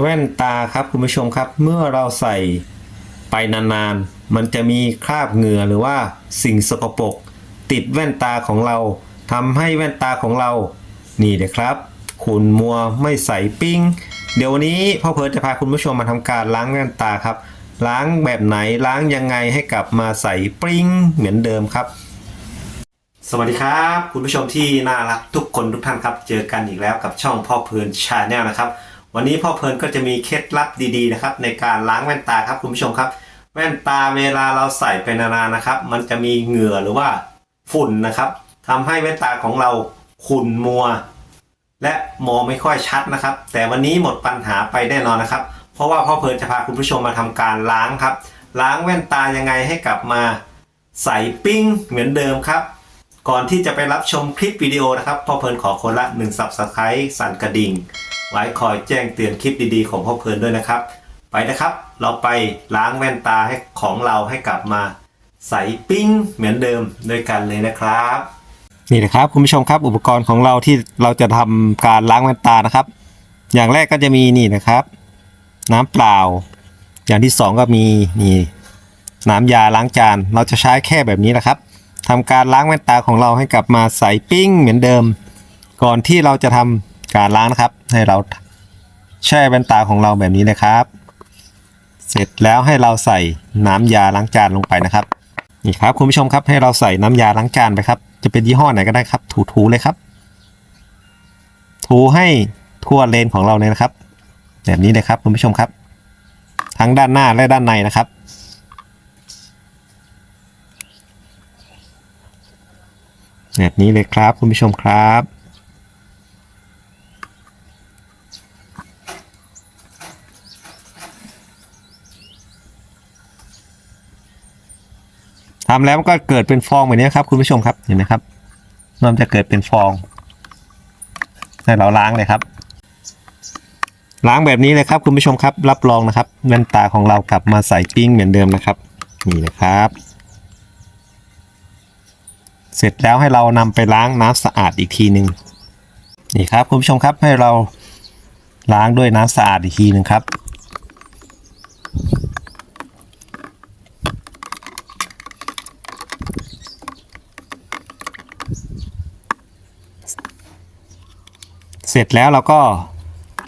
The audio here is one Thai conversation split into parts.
แว่นตาครับคุณผู้ชมครับ เมื่อเราใส่ไปนานๆ มันจะมีคราบเหงื่อหรือว่าสิ่งสกปรกติดแว่นตาของเราทำให้แว่นตาของเรา นี่เลยครับขุ่นมัวไม่ใสปิ้ง เดี๋ยววันนี้พ่อเพิร์จะพาคุณผู้ชมมาทำการล้างแว่นตาครับ ล้างแบบไหนล้างยังไงให้กลับมาใสปิ้งเหมือนเดิมครับสวัสดีครับ คุณผู้ชมที่น่ารักทุกคนทุกท่านครับ เจอกันอีกแล้วกับช่องพ่อเพลินชาแนลนะครับ วันนี้พ่อเพลินก็จะมีเคล็ดลับดีๆนะครับในการล้างแว่นตาครับคุณผู้ชมครับ แว่นตาเวลาเราใส่ไปนานๆนะครับ มันจะมีเหงื่อหรือว่าฝุ่นนะครับทำให้แว่นตาของเราขุ่นมัว และมองไม่ค่อยชัดนะครับ แต่วันนี้หมดปัญหาไปแน่นอนนะครับ เพราะว่าพ่อเพลินจะพาคุณผู้ชมมาทำการล้างครับ ล้างแว่นตายังไงให้กลับมาใสปิ้งเหมือนเดิมครับ ก่อนที่จะไปรับชมคลิปวิดีโอนะครับพ่อเพลินขอคนละ1 Subscribe สั่นกระดิ่ง ไว้คอยแจ้งเตือนคลิปดีๆ ของพ่อเพลินด้วยนะครับ ไปนะครับ เราไปล้างแว่นตาให้ของเราให้กลับมาใสปิ้งเหมือนเดิมด้วยกันเลยนะครับ นี่นะครับคุณผู้ชมครับอุปกรณ์ของเราที่เราจะทำการล้างแว่นตานะครับ อย่างแรกก็จะมีนี่นะครับ น้ำเปล่า อย่างที่สองก็มีนี่น้ำยาล้างจาน เราจะใช้แค่แบบนี้นะครับ ทำการล้างแว่นตาของเราให้กลับมาใสปิ้งเหมือนเดิม ก่อนที่เราจะทำการล้างนะครับ ให้เราแช่แว่นตาของเราแบบนี้นะครับ เสร็จแล้วให้เราใส่น้ำยาล้างจานลงไปนะครับนี่ครับคุณผู้ชมครับให้เราใส่น้ำยาล้างจานไปครับ จะเป็นยี่ห้อไหนก็ได้ครับ ถูๆเลยครับ ถูให้ทั่วเลนของเราเลยนะครับ แบบนี้เลยครับคุณผู้ชมครับ ทั้งด้านหน้าและด้านในนะครับ แบบนี้เลยครับคุณผู้ชมครับ ทำแล้วมันก็เกิดเป็นฟองแบบนี้ครับ คุณผู้ชมครับเห็นไหมครับมันจะเกิดเป็นฟองให้เราล้างเลยครับ ล้างแบบนี้เลยครับ คุณผู้ชมครับ รับรองนะครับแว่นตาของเรากลับมาใส่ปิ้งเหมือนเดิมนะครับ นี่นะครับ เสร็จแล้วให้เรานำไปล้างน้ำสะอาดอีกทีหนึ่งนี่ครับคุณผู้ชมครับให้เราล้างด้วยน้ำสะอาดอีกทีหนึ่งครับ เสร็จแล้วเราก็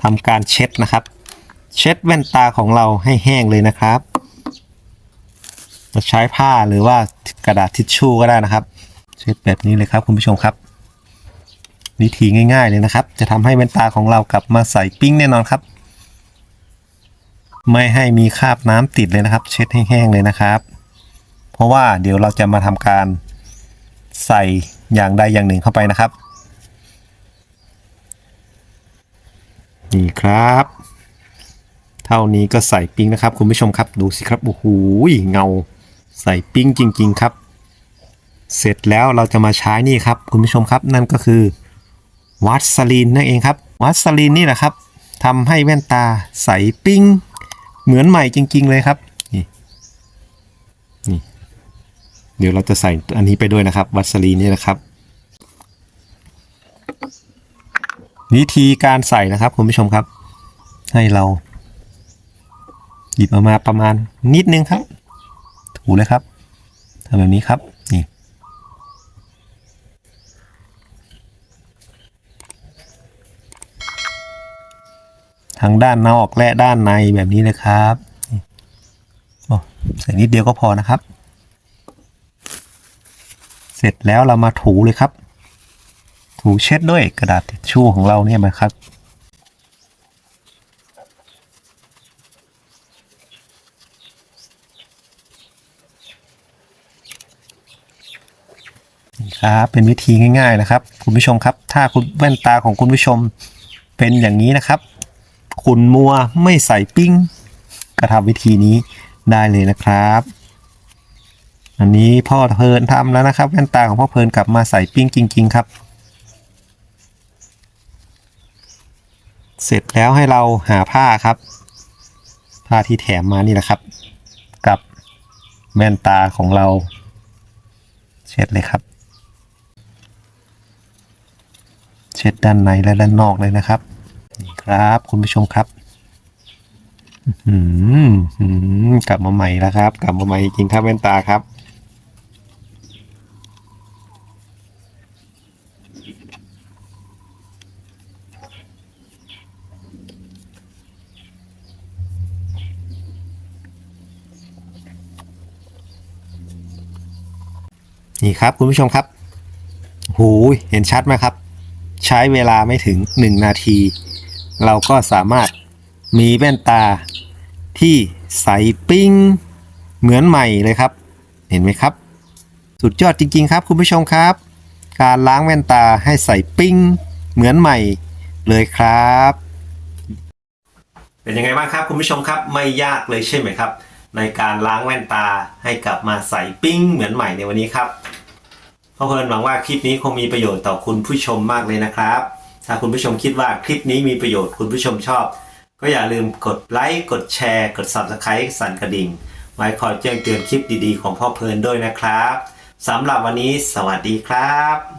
ทำการเช็ดนะครับ เช็ดแว่นตาของเราให้แห้งเลยนะครับ จะใช้ผ้าหรือว่ากระดาษทิชชู่ก็ได้นะครับ เช็ดแบบนี้เลยครับคุณผู้ชมครับ วิธีง่าย ๆเลยนะครับ จะทำให้แว่นตาของเรากลับมาใสปิ้งแน่นอนครับ ไม่ให้มีคราบน้ำติดเลยนะครับ เช็ดให้แห้งเลยนะครับ เพราะว่าเดี๋ยวเราจะมาทำการใส่อย่างใดอย่างหนึ่งเข้าไปนะครับ นี่ครับ เท่านี้ก็ใส่ปิ้งนะครับ คุณผู้ชมครับ ดูสิครับโอ้โหเงาใส่ปิ้งจริง ๆ ครับ เสร็จแล้วเราจะมาใช้นี่ครับคุณผู้ชมครับ นั่นก็คือวัสลีนนั่นเองครับ วัสลีนนี่แหละครับทำให้แว่นตาใสปิ้ง เหมือนใหม่จริง ๆ เลยครับนี่นี่เดี๋ยวเราจะใส่อันนี้ไปด้วยนะครับ วัสลีนนี่นะครับ วิธีการใส่นะครับคุณผู้ชมครับ ให้เรา หยิบออกมาประมาณนิดนึงครับ ถูเลยครับทำแบบนี้ครับนี่ ทั้งด้านนอกและด้านในแบบนี้เลยครับนี่โอ้ใส่นิดเดียวก็พอนะครับ เสร็จแล้วเรามาถูเลยครับ ถูเช็ดด้วยกระดาษทิชชู่ของเราเนี่ยนะครับครับเป็นวิธีง่ายๆนะครับ คุณผู้ชมครับ ถ้าคุณแว่นตาของคุณผู้ชมเป็นอย่างนี้นะครับ ขุนมัวไม่ใส่ปิ้งก็ทำวิธีนี้ได้เลยนะครับ อันนี้พ่อเพลินทำแล้วนะครับ แว่นตาของพ่อเพลินกลับมาใส่ปิ้งจริง ๆ ครับ เสร็จแล้วให้เราหาผ้าครับ ผ้าที่แถมมานี่แหละครับ กับแว่นตาของเรา เช็ดเลยครับ เช็ดด้านในและด้านนอกเลยนะครับ นี่ครับ คุณผู้ชมครับอืมอืมกลับมาใหม่แล้วครับ กลับมาใหม่จริงครับแว่นตาครับ นี่ครับคุณผู้ชมครับ หูเห็นชัดไหมครับ ใช้เวลาไม่ถึง 1 นาที เราก็สามารถมีแว่นตาที่ใสปิ้งเหมือนใหม่เลยครับ เห็นไหมครับ สุดยอดจริง ๆ ครับ คุณผู้ชมครับ การล้างแว่นตาให้ใสปิ้งเหมือนใหม่เลยครับ เป็นยังไงบ้างครับ คุณผู้ชมครับไม่ยากเลยใช่ไหมครับ ในการล้างแว่นตาให้กลับมาใสปิ้งเหมือนใหม่ในวันนี้ครับพ่อเพลินหวังว่าคลิปนี้คงมีประโยชน์ต่อคุณผู้ชมมากเลยนะครับ ถ้าคุณผู้ชมคิดว่าคลิปนี้มีประโยชน์คุณผู้ชมชอบ ก็อย่าลืมกดไลค์กดแชร์ กด Subscribe สั่นกระดิ่ง ไว้คอยแจ้งเตือนคลิปดีๆ ของพ่อเพลินด้วยนะครับสำหรับวันนี้สวัสดีครับ